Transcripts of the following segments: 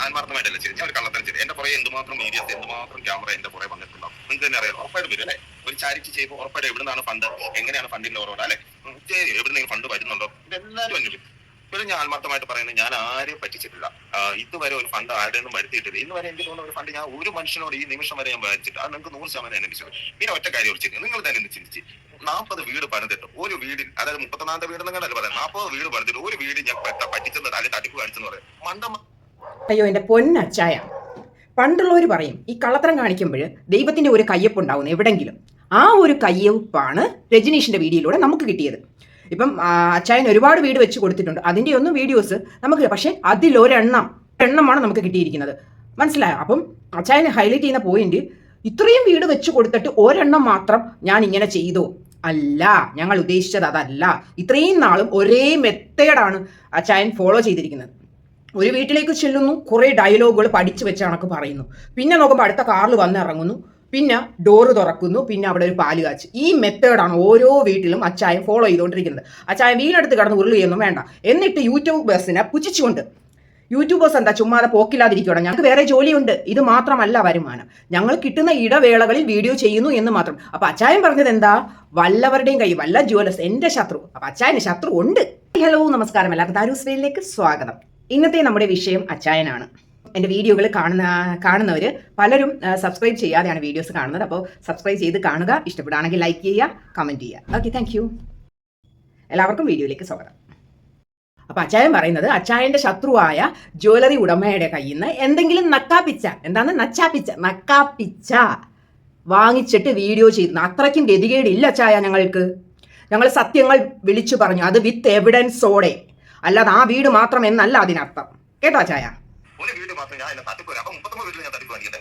ആത്മാർത്ഥമായിട്ടല്ല ചെയ്ത് ഞാൻ ഒരു കള്ളത്തരം ചെയ്ത്. എന്റെ പുറകെ എന്തുമാത്രം മീഡിയസ് എന്തുമാത്രം ക്യാമറ എന്റെ പുറകെ വന്നിട്ടുണ്ടാവും? നിങ്ങൾക്ക് തന്നെ അറിയാം ഉറപ്പായിട്ട് വരും അല്ലെ? ഒരു ചാരിറ്റി ചെയ്യുമ്പോൾ ഉറപ്പായിട്ട് എവിടെ നിന്നാണ് ഫണ്ട് എങ്ങനെയാണ് ഫണ്ടിന്റെ ഓരോട് അല്ലെ? എവിടെ നിന്ന് ഫണ്ട് വരുന്നുണ്ടോ? ഇതെല്ലാവരും അന്വേഷിക്കും ഇപ്പോഴും ഞാൻ ആത്മാർത്ഥമായിട്ട് പറയുന്നത് ഞാൻ ആരെയും പറ്റിച്ചിട്ടില്ല. ഇതുവരെ ഒരു ഫണ്ട് ആരുടെ നിന്നും വരുത്തിയിട്ടില്ല. ഇന്ന് വരെ എനിക്ക് തോന്നുന്ന ഒരു ഫണ്ട് ഞാൻ ഒരു മനുഷ്യനോട് ഈ നിമിഷം വരെ ഞാൻ വായിച്ചിട്ട് അത് നിങ്ങൾക്ക് നൂറ് ശതമാനം എന്നെ പിന്നെ ഒറ്റ കാര്യം ഒഴിച്ചു നിങ്ങൾ തന്നെ ഒന്ന് ചിന്തിച്ച്? നാൽപ്പത് വീട് പണിതിട്ട് ഒരു വീടിൽ അതായത് മുപ്പത്തൊന്നാമത്തെ വീട് എന്നല്ല പറയാം നാൽപ്പത് വീട് പണിതിട്ട് ഒരു വീട് ഞാൻ പറ്റ- പറ്റിച്ചെന്ന് അല്ലെങ്കിൽ തട്ടിപ്പ് കാണിച്ചെന്ന് പറയാം. മണ്ടം അയ്യോ എന്റെ പൊന്നച്ചായ. പണ്ടുള്ളവർ പറയും ഈ കള്ളത്തരം കാണിക്കുമ്പോൾ ദൈവത്തിന്റെ ഒരു കയ്യപ്പ് ഉണ്ടാവുന്നു എവിടെങ്കിലും. ആ ഒരു കയ്യപ്പാണ് രജനീഷിന്റെ വീഡിയോയിലൂടെ നമുക്ക് കിട്ടിയത്. ഇപ്പം അച്ചായൻ ഒരുപാട് വീട് വെച്ച് കൊടുത്തിട്ടുണ്ട്. അതിന്റെ ഒന്നും വീഡിയോസ് നമുക്ക് പക്ഷേ അതിലൊരെണ്ണം എണ്ണമാണ് നമുക്ക് കിട്ടിയിരിക്കുന്നത്. മനസ്സിലായോ? അപ്പം അച്ചായൻ ഹൈലൈറ്റ് ചെയ്യുന്ന പോയിന്റ് ഇത്രയും വീട് വെച്ച് കൊടുത്തിട്ട് ഒരെണ്ണം മാത്രം ഞാൻ ഇങ്ങനെ ചെയ്തു. അല്ല ഞങ്ങൾ ഉദ്ദേശിച്ചത് അതല്ല. ഇത്രയും നാളും ഒരേ മെത്തേഡാണ് അച്ചായൻ ഫോളോ ചെയ്തിരിക്കുന്നത്. ഒരു വീട്ടിലേക്ക് ചെല്ലുന്നു കുറേ ഡയലോഗുകൾ പഠിച്ചു വെച്ചാണൊക്കെ പറയുന്നു. പിന്നെ നോക്കുമ്പോൾ അടുത്ത കാറിൽ വന്നിറങ്ങുന്നു പിന്നെ ഡോറ് തുറക്കുന്നു. പിന്നെ അവിടെ ഒരു പാൽ കാച്ച്. ഈ മെത്തേഡാണ് ഓരോ വീട്ടിലും അച്ചായം ഫോളോ ചെയ്തുകൊണ്ടിരിക്കുന്നത്. അച്ചായം വീടെടുത്ത് കിടന്ന് ഉരുളുകയൊന്നും വേണ്ട. എന്നിട്ട് യൂട്യൂബേഴ്സിനെ പുച്ഛിച്ചുകൊണ്ട്. യൂട്യൂബേഴ്സ് എന്താ ചുമ്മാതെ പോക്കില്ലാതിരിക്കണം ഞങ്ങൾക്ക് വേറെ ജോലിയുണ്ട്. ഇത് മാത്രമല്ല വരുമാനം. ഞങ്ങൾ കിട്ടുന്ന ഇടവേളകളിൽ വീഡിയോ ചെയ്യുന്നു എന്ന് മാത്രം. അപ്പൊ അച്ചായൻ പറഞ്ഞത് എന്താ? വല്ലവരുടെയും കൈ വല്ല ജുവലേഴ്സ് എന്റെ ശത്രു. അപ്പൊ അച്ചായന് ശത്രു ഉണ്ട്. ഹലോ നമസ്കാരം. എല്ലാവർക്കും താരൂസ്വേലിലേക്ക് സ്വാഗതം. ഇന്നത്തെ നമ്മുടെ വിഷയം അച്ചായനാണ്. എന്റെ വീഡിയോകൾ കാണുന്ന കാണുന്നവർ പലരും സബ്സ്ക്രൈബ് ചെയ്യാതെയാണ് വീഡിയോസ് കാണുന്നത്. അപ്പോൾ സബ്സ്ക്രൈബ് ചെയ്ത് കാണുക ഇഷ്ടപ്പെടുകയാണെങ്കിൽ ലൈക്ക് ചെയ്യുക കമന്റ് ചെയ്യുക. ഓക്കെ താങ്ക് എല്ലാവർക്കും വീഡിയോയിലേക്ക് സ്വാഗതം. അപ്പോൾ അച്ചായൻ പറയുന്നത് അച്ചായന്റെ ശത്രുവായ ജ്വല്ലറി ഉടമയുടെ കയ്യിൽ നിന്ന് എന്തെങ്കിലും നക്കാപ്പിച്ച എന്താണ്? നച്ചാപ്പിച്ച നക്കാപ്പിച്ച വാങ്ങിച്ചിട്ട് വീഡിയോ ചെയ്യുന്നു അത്രയ്ക്കും ഗതികേടില്ല അച്ചായ ഞങ്ങൾക്ക്. ഞങ്ങൾ സത്യങ്ങൾ വിളിച്ചു പറഞ്ഞു. അത് വിത്ത് എവിഡൻസോടെ അല്ലാതെ ആ വീട് മാത്രം എന്നല്ല അതിനർത്ഥം. കേട്ടോ ചായ? ഒരു വീട് മാത്രം ഞാൻ എന്നെ തട്ടിപ്പ് അപ്പൊ മുപ്പത്തൊമ്പത് വീട്ടിൽ ഞാൻ തട്ടിപ്പ് കാണിക്കട്ടെ?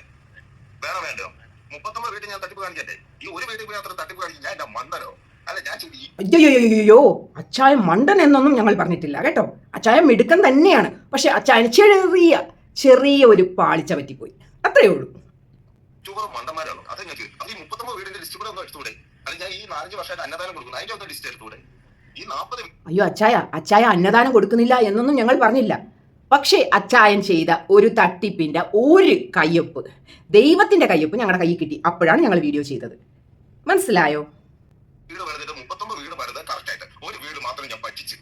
വേറെ വേണ്ടോ മുപ്പത്തൊമ്പത് വീട്ടിൽ ഞാൻ തട്ടിപ്പ് കാണിക്കട്ടെ? ഈ ഒരു വീട്ടിൽ പോയി അത്ര തട്ടിപ്പ് കാണിക്കും. ഞാൻ എന്റെ മണ്ടനോ? അച്ചായ മണ്ടൻ എന്നൊന്നും ഞങ്ങൾ പറഞ്ഞിട്ടില്ല കേട്ടോ? അച്ചായ മിടുക്കൻ തന്നെയാണ്. പക്ഷെ അച്ചായന് ചെറിയ ചെറിയ ഒരു പാളിച്ച പറ്റിപ്പോയി. അത്രേ ഉള്ളൂ. മണ്ടന്മാരാണോ? അത് ഞാൻ മുപ്പത്തൊമ്പത് വീടിന്റെ ലിസ്റ്റ് കൂടെ ഒന്ന് എടുത്തൂടെ ഞാൻ ഈ നാലഞ്ച് വർഷമായിട്ട് അന്നദാനം കൊടുക്കുന്നു. അതിന്റെ ഒന്ന് ലിസ്റ്റ് എടുത്തൂടെ അയ്യോ അച്ചായ അച്ചായ അന്നദാനം കൊടുക്കുന്നില്ല എന്നൊന്നും ഞങ്ങൾ പറഞ്ഞില്ല. പക്ഷേ അച്ചായൻ ചെയ്ത ഒരു തട്ടിപ്പിന്റെ ഒരു കയ്യൊപ്പ് ദൈവത്തിന്റെ കയ്യൊപ്പ് ഞങ്ങളുടെ കയ്യിൽ കിട്ടി. അപ്പോഴാണ് ഞങ്ങൾ വീഡിയോ ചെയ്തത്. മനസ്സിലായോ? വീട് വീട് ഒരു മാത്രം ഞാൻ പറ്റിച്ചു.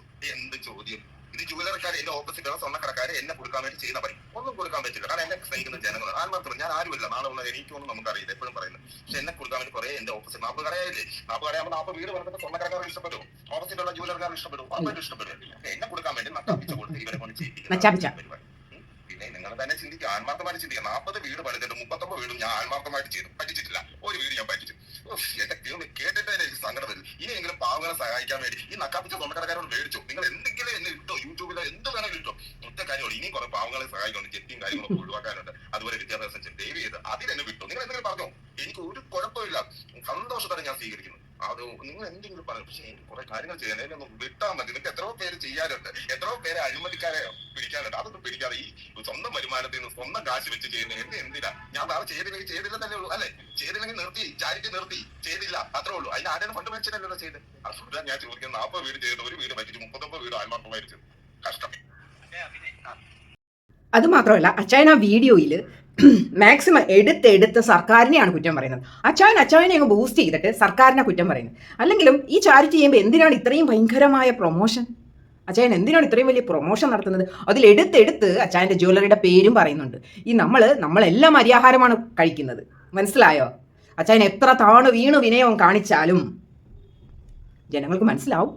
ഇത് ജുവലറിക്കാർ എന്റെ ഓപ്പോസിറ്റ് സ്വർണക്കടക്കാരെ എന്നെ കൊടുക്കാൻ വേണ്ടി ചെയ്യുന്ന പണി. ഒന്നും കൊടുക്കാൻ പറ്റില്ല. കാരണം എന്നെ സ്നേഹിക്കുന്ന ജനങ്ങൾ ആത്മാർത്ഥം ഞാൻ ആരുമില്ല. നാളെ ഉള്ളത് എനിക്കൊന്നും നമുക്കറിയില്ല. എപ്പോഴും പറയുന്നത്. പക്ഷെ എന്നെ കൊടുക്കാൻ വേണ്ടി കുറെ എന്റെ ഓപ്പോസിറ്റ് നാപ്പ് കടയായില്ലേ? നാപ്പ് കടയാകുമ്പോൾ നാപ്പ് വീട് പറഞ്ഞപ്പോൾ സ്വർണക്കടക്കാർ ഇഷ്ടപ്പെടും. ഓപ്പോസിറ്റ് ഉള്ള ജുവലർക്കാർ ഇഷ്ടപ്പെടും. അവരും ഇഷ്ടപ്പെടും. എന്നെ കൊടുക്കാൻ വേണ്ടി നട്ടാപ്പിച്ച് കൊടുത്ത് ഇവരെ കൊണ്ട് നച്ചാപ്പിച്ച. ചെയ്യിപ്പിക്കുന്ന പരിപാടി. ഉം. പിന്നെ നിങ്ങൾ തന്നെ ചിന്തിക്കുക. ആത്മാർത്ഥമായിട്ട് ചിന്തിക്കുക. നാൽപ്പത് വീട് പണിതിട്ട് മുപ്പത്തൊമ്പത് വീടും ഞാൻ ആത്മാർത്ഥമായിട്ട് ചെയ്തു. പറ്റിച്ചിട്ടില്ല. ഒരു വീട് ഞാൻ പറ്റിച്ചു. എന്റെ കേട്ടിട്ട് എനിക്ക് സങ്കടം വരും ഇനിയെങ്കിലും പാവങ്ങളെ സഹായിക്കാൻ വേണ്ടി ഈ നക്കാപ്പിച്ച സ്വർണക്കടക്കാരോട് മേടിച്ചു. നിങ്ങൾ എന്തെങ്കിലും എന്നെ ഇട്ടോ? യൂട്യൂബിലോ എന്ത് വേണമെങ്കിലും കിട്ടും. ഒറ്റ കാര്യമുള്ളൂ. ഇനിയും കുറെ പാവങ്ങളെ സഹായിക്കുന്നുണ്ട്. ജെറ്റിയും കാര്യങ്ങളൊക്കെ ഒഴിവാക്കാനുണ്ട്. അതുപോലെ വിദ്യാഭ്യാസം ദയവ് ചെയ്ത് അതിലെന്നെ വിട്ടു. നിങ്ങൾ എന്തെങ്കിലും പറഞ്ഞോ? എനിക്ക് ഒരു കുഴപ്പമില്ല. സന്തോഷത്തോടെ ഞാൻ സ്വീകരിക്കുന്നു. അത് നിങ്ങൾ എന്തെങ്കിലും പറഞ്ഞു പക്ഷെ എനിക്ക് കുറെ കാര്യങ്ങൾ ചെയ്യാൻ എന്നെ വിട്ടാൽ മതി. നിങ്ങൾക്ക് എത്രയോ പേര് ചെയ്യാനുണ്ട്. എത്രയോ പേരെ അഴിമതിക്കാരെ പിടിക്കാനുണ്ട്. അതൊന്നും പിടിക്കാതെ ഈ സ്വന്തം വരുമാനത്തിൽ നിന്ന് സ്വന്തം കാശ് വെച്ച് ചെയ്യുന്ന എന്ത് എന്തിനാ? ഞാൻ വേറെ ചെയ്തില്ലെങ്കിൽ ചെയ്തില്ല തന്നെ ഉള്ളൂ. അല്ലെ? ചെയ്തില്ലെങ്കിൽ നിർത്തി. ചാരിറ്റി നിർത്തി. ചെയ്തില്ല. അത്രേ ഉള്ളൂ. അതിന് ആരുടെ ഫണ്ട് വെച്ചിട്ടല്ലോ ചെയ്ത് അതുകൊണ്ടാണ് ഞാൻ ചോദിക്കുന്നത് നാൽപ്പത് വീട് ചെയ്ത് ഒരു വീട് മരിച്ചു മുപ്പത്തൊമ്പത് വീട് ആത്മാർത്ഥമായിട്ട് കഷ്ടം അത് മാത്രമല്ല അച്ചായൻ ആ വീഡിയോയിൽ മാക്സിമം എടുത്തെടുത്ത് സർക്കാരിനെയാണ് കുറ്റം പറയുന്നത്. അച്ചായൻ അച്ചായനെ അങ്ങ് ബൂസ്റ്റ് ചെയ്തിട്ട് സർക്കാരിനെ കുറ്റം പറയുന്നത് അല്ലെങ്കിലും ഈ ചാരിറ്റി ചെയ്യുമ്പോൾ എന്തിനാണ് ഇത്രയും ഭയങ്കരമായ പ്രൊമോഷൻ അച്ചായൻ എന്തിനാണ് ഇത്രയും വലിയ പ്രൊമോഷൻ നടത്തുന്നത്? അതിൽ എടുത്തെടുത്ത് അച്ചായന്റെ ജ്വല്ലറിയുടെ പേരും പറയുന്നുണ്ട്. ഈ നമ്മൾ നമ്മളെല്ലാം അരിയാഹാരമാണ് കഴിക്കുന്നത്. മനസ്സിലായോ? അച്ചായൻ എത്ര താണു വീണു വിനയവും കാണിച്ചാലും ജനങ്ങൾക്ക് മനസ്സിലാവും.